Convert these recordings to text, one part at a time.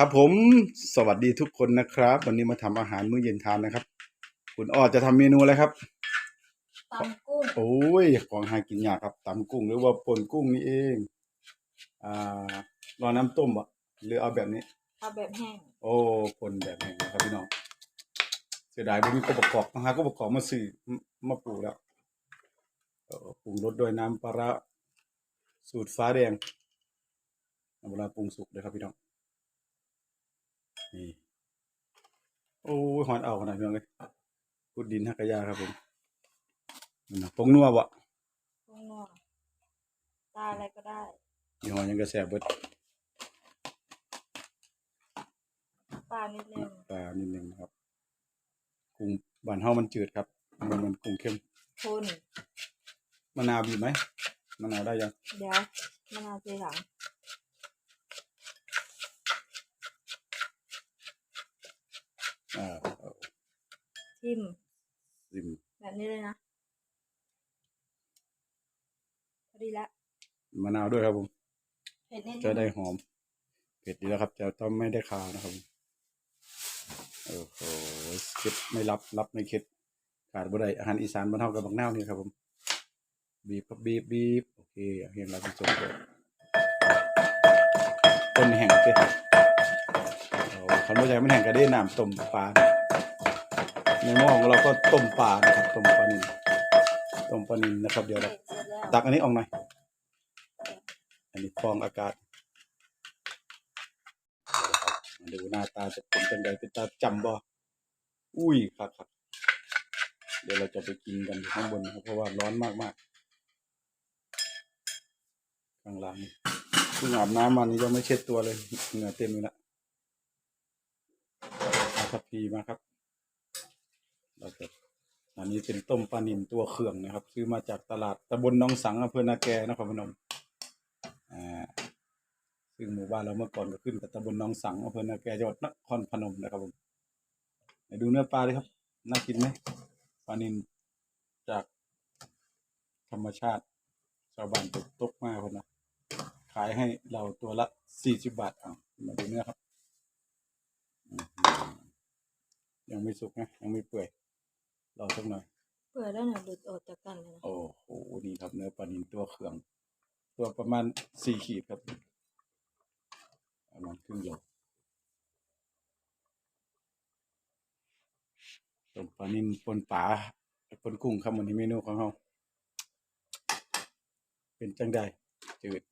ครับผมสวัสดีทุกคนนะครับ วันนี้มาทำอาหารมื้อเย็นทานนะครับ คุณอ้อจะทำเมนูอะไรครับตำกุ้งโอ้ยของหากินยากครับตำกุ้งหรือว่าป่นกุ้งนี่เองอ่ารอน้ำต้มอะหรือเอาแบบนี้เอาแบบแห้งโอ้ป่นแบบนี้นะครับพี่น้องเสียดายบ่มีกบประกอบนะฮะกบประกอบมาซื้อมาปลูกแล้วเออปรุงรสด้วยน้ำปลาร้าสูตรฟ้าแดงเอาเวลาปรุงสุกเลยครับพี่น้อง นี่ โอ้ยหอนเอาขนาดนี้เลยพุดดินฮักกะยาครับผมนั่นนะปรุงนัวบ่กุ้งนัวตาอะไรก็ได้ยี่ห้อหยังกระแสบเบิดปลานิดนึงปลานิดนึงนะครับกุ้งบ้านเฮามันจืดครับ มันมันกุ้งเข้มคุณมะนาวบีบไหมมะนาวได้ยังเดี๋ยวมะนาวทีหลัง อ่าเอาทิมซิมแบบนี้เลยนะพอดีละมะนาวด้วยครับผมเผ็ดนิดนึงจะได้หอมเผ็ดดีแล้วครับจะต้องไม่ได้คาวนะครับผมโอ้โหเค็ดไม่รับรับไม่เค็ดขาดบ่ได้อาหารอีสานบ้านเฮากับบักนาวนี่ครับผมบีบครับบีบบีบโอเคเห็นแล้วเป็นจบเลยต้นแห่งเจ้ โอ้คันบ่ใหญ่มันแห่งกระเด้น้ำต้มปลา ในหม้อของเราก็ต้มปลานะครับ ต้มปลานิลต้มปลานิลนะครับ เดี๋ยวเราตักอันนี้ออกหน่อย อันนี้ฟองอากาศมาดูหน้าตาจะเป็นจังใดเป็นตาจำบ่ อุ้ยครับครับ เดี๋ยวเราจะไปกินกันข้างบนนะครับเพราะว่าร้อนมากมากข้างล่างนี่เพิ่งอาบน้ำมานี่ยังไม่เช็ดตัวเลยเหงื่อเต็มเลยละ ทัพพีมาครับ เราจะอันนี้เป็นต้มปลานิลตัวเขื่องนะครับ ซื้อมาจากตลาดตำบลหนองสังอำเภอนาแกนครพนมอ่าซึ่งหมู่บ้านเราเมื่อก่อนก็ขึ้นกับตำบลหนองสังอำเภอนาแกจังหวัดนครพนมนะครับผมไปดูเนื้อปลาเลยครับ น่ากินไหมปลานิลจากธรรมชาติ ชาวบ้านตกตกมากคนนะขายให้เราตัวละสี่สิบบาทเอามาดูเนื้อครับ ยังไม่สุกนะ ยังไม่เปื่อยรอสักหน่อย เปื่อยแล้วเนี่ยหลุดออกจากกันเลยนะโอ้โหนี่ครับเนื้อปลานิลตัวเขือง ตัวประมาณสี่ขีดครับประมาณครึ่งโลต้มปลานิลปนปลาปนกุ้งครับวันนี้เมนูของเราเป็นจังใดจืด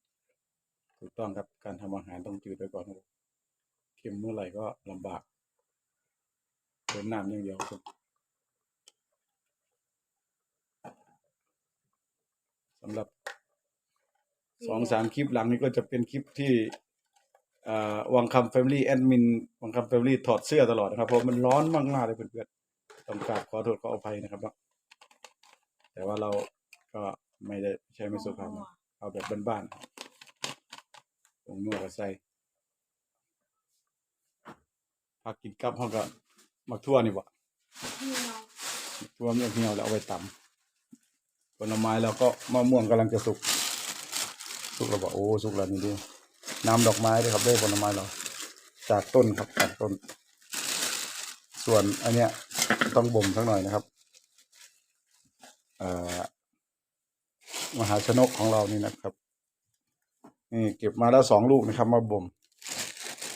ถูกต้องครับการทำอาหารต้องจืดไว้ก่อนครับเค็มเมื่อไหร่ก็ลำบากเติ มน้ำอย่างเดียวครับสำหรับสองสามคลิปหลังนี้ก็จะเป็นคลิปที่อ่าวังคำแฟมิลี่แอดมินวังคำแฟมิลี่ถอดเสื้อตลอดนะครับเพราะมันร้อนมากๆเลยเพื่อนๆต้องกราบขอโทษขออภัยนะครับ แต่ว่าเราก็ไม่ได้ใช้ไม่สุภาพนะเอาแบบบ้านๆตรงนัวกับใส่พักกินกับห้องก็ มักทั่วนี่บ่พี่น้องทั่วเมี่ยงเหี่ยวแล้วเอาไปตำผลไม้แล้วก็มะม่วงกำลังจะสุก สุกแล้วบอกโอ้สุกแล้วนี่ดิน้ำดอกไม้ด้วยครับได้ผลไม้เราจากต้นครับจากต้น ส่วนอันเนี้ยต้องบ่มสักหน่อยนะครับเอ่อมหาชนกของเรานี่นะครับนี่เก็บมาแล้วสองลูกนะครับ มาบ่ม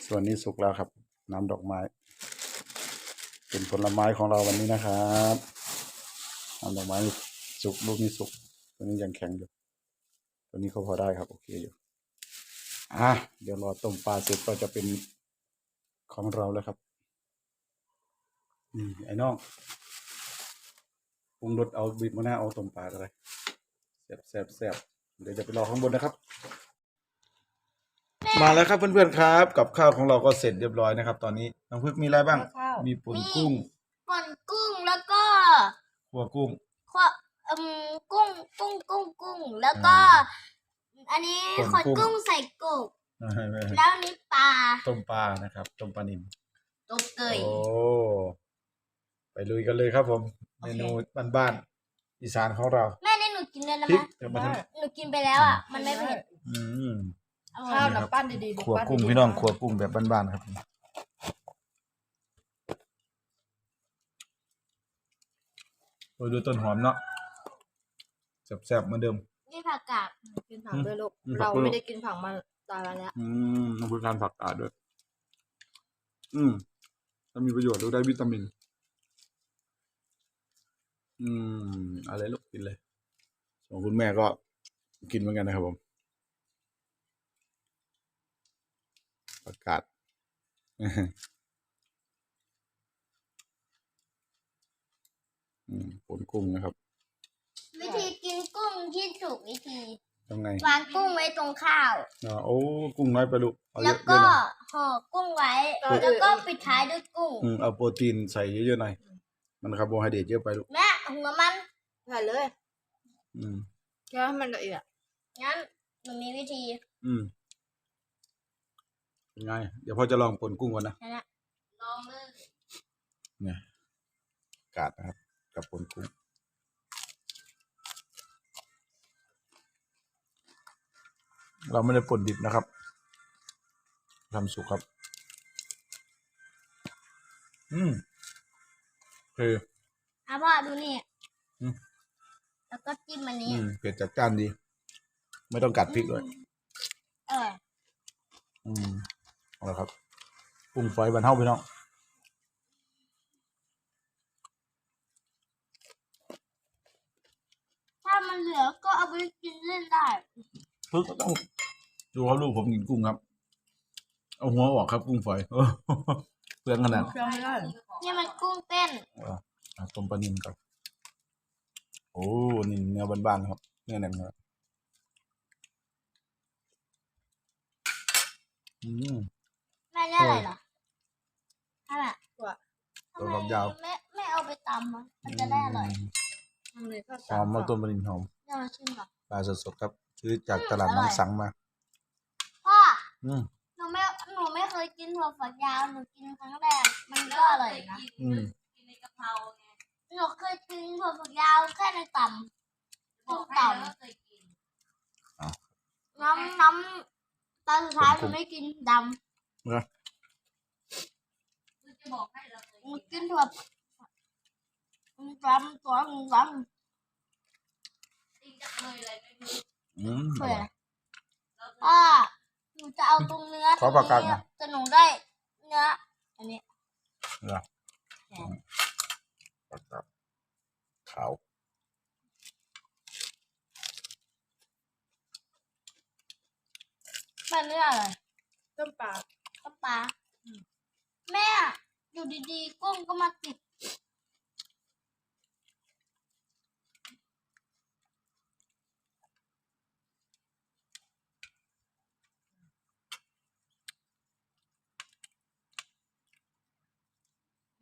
ส่วนนี้สุกแล้วครับ น้ำดอกไม้ เป็นผลไม้ของเราวันนี้นะครับน้ำดอกไม้สุกลูกนี้สุกตัวนี้ยังแข็งอยู่ตัวนี้เขาพอได้ครับ โอเคอยู่อะเดี๋ยวรอต้มปลาเสร็จก็จะเป็นของเราแล้วครับนี่ไอ้น้องปรุงรสเอาบีบมะนาวเอาต้มปลาอะไรแซ่บแซ่บแซ่บเดี๋ยวจะไปรอข้างบนนะครับ มาแล้วครับเพื่อนๆครับ กับข้าวของเราก็เสร็จเรียบร้อยนะครับ ตอนนี้น้องพึกมีอะไรบ้าง ข้าว มีปุ่นกุ้งป่นกุ้งแล้วก็ขัวกุ้งขวอืมกุ้งกุ้งกุ้งกุ้ง แล้วก็ อันนี้ป่นขอกุ้งกุ้งใส่กบไม่ไม่ไม่แล้วอันนี้ปลาต้มปลานะครับต้มปลานิลตกเกยโอ้ไปลุยกันเลยครับผมโอเมเคนูบ้านๆอีสานของเราแม่นี่หนูกินเลยนะพริกมะเดี๋ยวมาทหนูกินไปแล้วอะมันไม่เผ็ดำอืมอร่อย ข้าวน้ำปั้นดีๆดูขัวปั้นกุ้งดีๆพี่น้องขัวกุ้งแบบบ้านๆครับโอ้ยดูต้นหอมเนาะแซ่บๆเหมือนเดิม นี่ผักกาดกินผักด้วยลูกอืมผัเรากด้วยลูกไม่ได้กินผักมาตายแล้วอืมต้องพูดการผักกาดด้วย อืมถ้ามีประโยชน์ดูได้วิตามิน อืม อะไรลูกกินเลย ส่วนคุณแม่ก็กินเหมือนกันนะครับผม ผักกาดอืมผลกุ้งนะครับ วิธีกินกุ้งที่ถูกวิธีทำไงวางกุ้งไว้ตรงข้าวอ่าโอ้กุ้งน้อยไปลูกเอาเยแล้วอะๆหก็น่อยห่อกุ้งไว้ แล้วก็ปิดท้ายด้วยกุ้งอืมเอาโปรตีนใส่เยอะๆหน่อย มันคาร์โบไฮเดรตเยอะไปลูกแม่หัวมันใส่เลย อืมแค่ให้มันละเอียดงั้นหนูมีวิธี อืม เป็นไง เดี๋ยวพ่อจะลองปนกุ้งก่อนนะนะลองเลยเนี่ยกาดนะครับ กับปนกุ้ง เราไม่ได้ปนดิบนะครับทำสุกครับ อืมโอเคอะพ่อดูนี่อืม แล้วก็จิ้มอันนี้อืมเผ็ดจัดจ้านดี ไม่ต้องกัดพริกด้วย เออ อืม เอาละครับกุ้งฝอยบันเท่าพี่น้องถ้ามันเหลือก็เอาไปกินเล่นได้พึกก็ต้องดูครับลูกผมกินกุ้งครับ เอาหัวออกครับกุ้งฝอยเออเปลืองขนาดเคี่ยวไม่ได้นี่มันกุ้งเต้นอะอะต้มปลานิ่มครับโอ้นี่เนื้อบ้านๆครับเนื้อแน่นครับอืม แม่เนี่ยอะไรเหรอถ้าแบบตัวทำตัวไมฝักยาว ไม่ไม่เอาไปตำอะมันจะได้อร่อยทำเลยก็หอมมาต้มปลานิ่มหอมเดี๋ยวเราชิมก่อนปลาสดๆครับซื้อจากตลาดน้องสังมา พ่ออืมหนูไม่หนูไม่เคยกินถั่วฝักยาวหนูกินครั้งแรกมันก็อร่อยนะอืมหนูเคยกินถั่วฝักยาวแค่ในต่ำต้มต่ำน้ำน้ำตอนสุดท้ายหนูไม่กินดำเนอะหนูกินถั่วดำตัวหนูดำอืมเผื่ออ่าหนูจะเอาตรงเนื้อขอปากกาหน่อยแต่หนูได้เนื้ออันนี้เหรออืมครับขาวมันเนื้ออะไรต้มปลาก็ ปลา แม่อยู่ดีๆกุ้งก็มาติด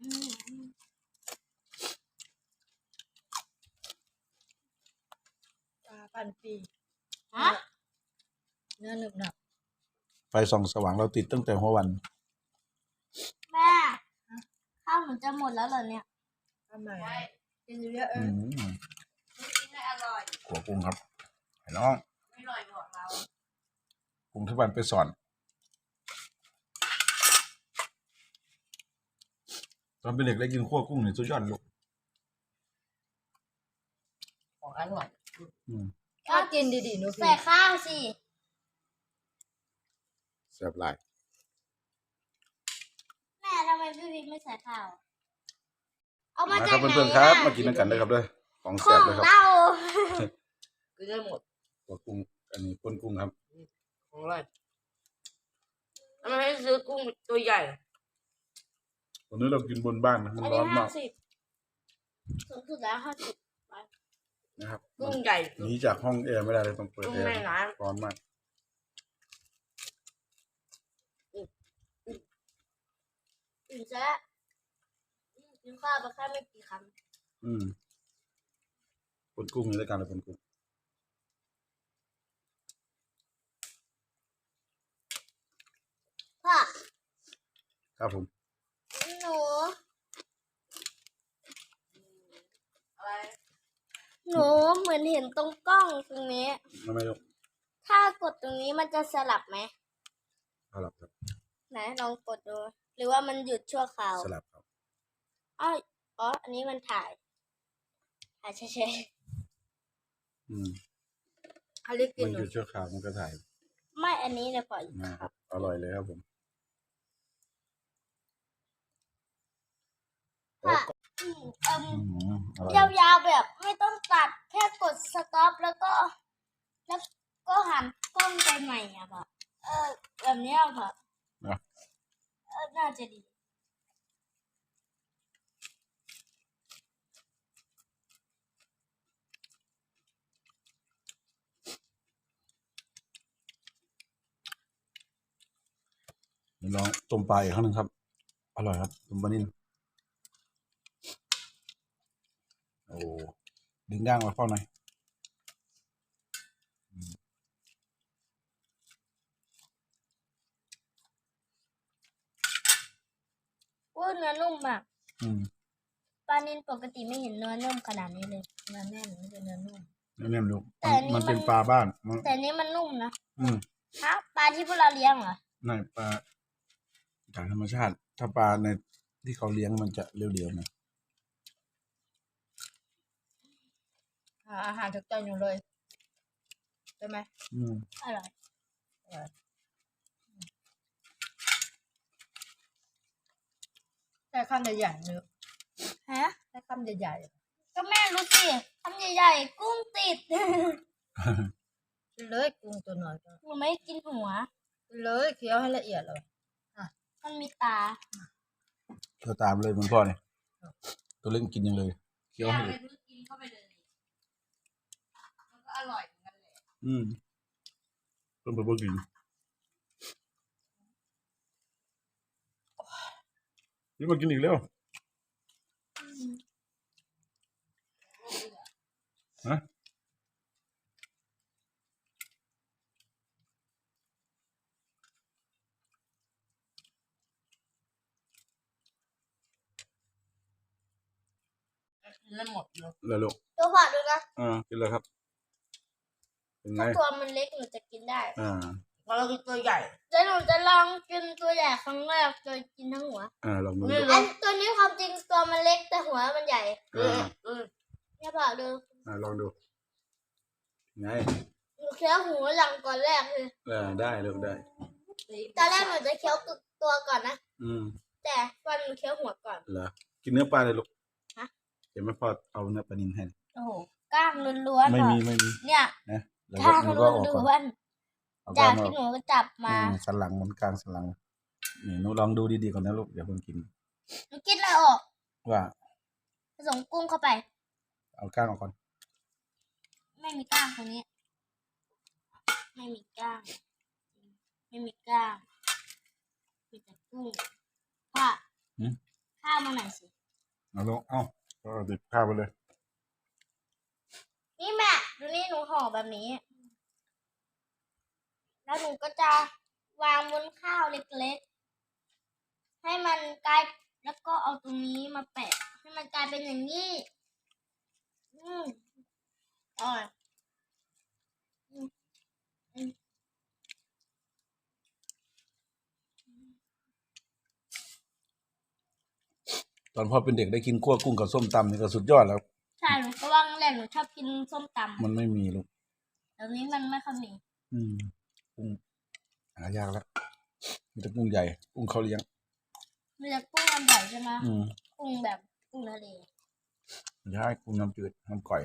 อืมปลาพันปีฮะ เนื้อหนึบหนับ ไฟส่องสว่างเราติดตั้งแต่หัววัน แม่ข้าวหนูจะหมดแล้วเหรอเนี่ยทำไมกินเยอะๆเออือมขัวกุ้งครับไอ้น้องกุ้งที่บ้านไปสอน ตอนเป็นเด็กได้กินขั้วกุ้งเนี่ยสุดยอดลูก ของอร่อยอืมถ้ากินดีๆหนูใส่พี่ข้าวสิ แซ่บหลายแม่ทำไมพี่พิมไม่ใส่ข้าว เอามามาจาครักบไหนเพื่อนๆครับมากินด้วยกันเลยครับเด้วยของขแซ่อบงเลยครับเรากินได้หมดขัวกุ้งอันนี้ปนกุ้งครับของอร่อยทำไมให้ซื้อกุ้งตัวใหญ่ วันนี้เรากินบนบ้านนะมันอันร้นี้อนห้ามากสิบสูงสุดแล้วห้าสิบนะครับกุ้งใหญ่หนีจากห้องแอร์ไม่ได้เลยต้องเปิดกุ้งแอร์ในร้านร้อนมาก ถึงจะกินข้าวไปแค่ไม่กี่คอืมปนกุ้งในรายการเลยปนกุ้งำพ่อครับผมหนูหนูเหมือนเห็นตรงกล้องตรงนี้ ไม่ไม่ลูกถ้ากดตรงนี้มันจะสลับไหมสลับครับ ไหนลองกดดู หรือว่ามันหยุดชั่วคราวสลับครับอ้าวอ๋อ อันนี้มันถ่ายถ่ายเฉยอืมเขาเรียกกิมันนหอนูยู่ชั่วคราวมันก็ถ่ายๆไม่อันนี้เลยพออีกนะครับอร่อยเลยครับผมค่ะอืมเอิ่ม อืมอร่อยยาวๆแบบไม่ต้องตัดแค่กดสต็อปแล้วก็ แล้วก็หันกล้องไปใหม่อะแบบเออแบบเนี้ยแบบ นะเออ น่าจะดีเดี๋ยวลองต้มปลาอีกครั้งหนึ่งครับ อร่อยครับต้มปลานิ่มโอ้ดึงย่างมาพ่อหน่อย เนื้อนุ่มมากอืมปลานินปกติไม่เห็นเนื้อนุ่มขนาดนี้เลยเนื้อแน่นไม่ใช่เนื้อนุ่มนี่เนี่ยลูกแต่อันนี้มันเป็นมัน ปลาบ้านมันแต่อันนี้มันนุ่มนะอืมฮะปลาที่พวกเราเลี้ยงเหรอในปลาจากธรรมชาติ ถ้าปลาในที่เขาเลี้ยงมันจะเรียวๆหนะหาอาหารถูกใจหนูเลยใช่ไหม อืมอร่อย แต่คำใหญ่ๆเนื้อฮะแต่คำใหญ่ก็แม่รู้สิทำใหญ่ๆกุ้งติด ๆกินเลยกุ้งตัวน้อยก็หนูไม่กินหัว กินเลยเคี้ยวให้ละเอียดเลยมันมีตาเคี้ยวตามเลยเหมือนพ่อเนี่ยตัวเล่นกินยังเลยเคี้ยวให้เลย กินเข้าไปเลยมันก็อร่อยเหมือนกันเลย อืมต้นปลาบึกกิน นี่มากินอีกแล้วฮะกินไม่หมดเลยแล้วลูกตัวผ่าดูนะอ่ากินเลยครับ เป็นไงตัวมันเล็กหนูจะกินได้ อ่าเพราะเรากินตัวใหญ่ เดี๋ยวหนูจะลองกินตัวใหญ่ครั้งแรกจะกินทั้งหัว อ่าลองดูไม่ลูกอันตัวนี้ความจริงตัวมันเล็กแต่หัวมันใหญ่อืมอืมเนี่ยผ่าดูอ่าลองดู ไงหนูเคี้ยวหูหลังก่อนแรกเลยเออได้ลูกได้ ตอนแรกหนูจะเคี้ยวตัวก่อนนะ อืมแต่วันหนูเคี้ยวหัวก่อน เหรอกินเนื้อปลาเลยลูกฮะ เดี๋ยวแม่พ่อเอาเนื้อปลานิลให้ โอ้โหกล้างล้วนๆไม่อะมี ไม่มี เนี่ย นะเดี๋ยวกล้างหนูล้ก็ออกก่อนวน เอาๆกล้าจางกมาที่หนูก็จับมาอืมสันหลังเหมือนกลางสันหลังนี่หนูลองดูดีๆก่อนนะลูกอย่าเพิ่งกิน หนูกินอะไรออกว่าผสมกุ้งเข้าไป เอากล้างออกก่อนไม่มีกล้างตรงนี้ ไม่มีกล้าง ไม่มีกล้าง มีแต่กุ้งพ่อหืมข้าวมาหน่อยสิ เอาลงเอ้าก็ดิบข้าวไปเลย นี่แม่ดูนี่หนูห่อแบบนี้ แล้วหนูก็จะวางบนข้าวเล็กๆ ให้มันกลายแล้วก็เอาตรงนี้มาแปะ ให้มันกลายเป็นอย่างนี้ อืมอร่อยอืมอืมตอนพ่อเป็นเด็กได้กินคั่วกุ้งกับส้มตำนี่ก็สุดยอดแล้ว ใช่หนูก็ว่างแรกหนูชอบกินส้มตำมันไม่มีลูกเดี๋ยวนี้มันไม่ค่อยมีอืม กุ้งหายากแล้วมีแต่กุ้งใหญ่กุ้งเขาเลี้ยงมีแต่กุ้งอันใหญ่ใช่ไหมอืมกุ้งแบบกุ้งทะเลใช่กุ้งน้ำจืดน้ำก่อย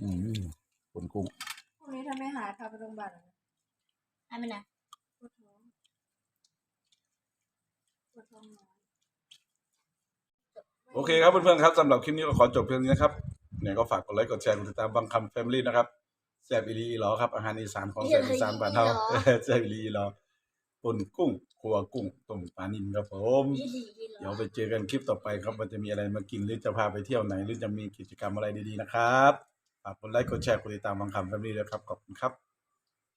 อืมผลกุ้งพรุ่งนี้ถ้าไม่หายพาไปโรงพยาบาลนะให้ไปนะปวดท้องปวดท้องน้อยโอเคครับเพื่อนๆครับสำหรับคลิปนี้ก็ขอจบเพียงนี้นะครับเนี่ยก็ฝากกดไลค์กดแชร์กดติดตามบางคำแฟมิลี่นะครับ แซ่บอีหลีอีหลอครับ อาหารอีสานของแซ่บอีสานบ้านเฮาแซ่บอีหลีอีหลอป่นกุ้งครัวกุ้งต้มปลานิลครับผมยี่หลียี่หลเดี๋ยวอไปเจอกันคลิปต่อไปครับว่าจะมีอะไรมากินหรือจะพาไปเที่ยวไหน หรือจะมีกิจกรรมอะไรดีๆนะครับฝากกดไลค์กดแชร์กดติดตามบางคำแฟมิลี่ด้วยครับขอบคุณครับ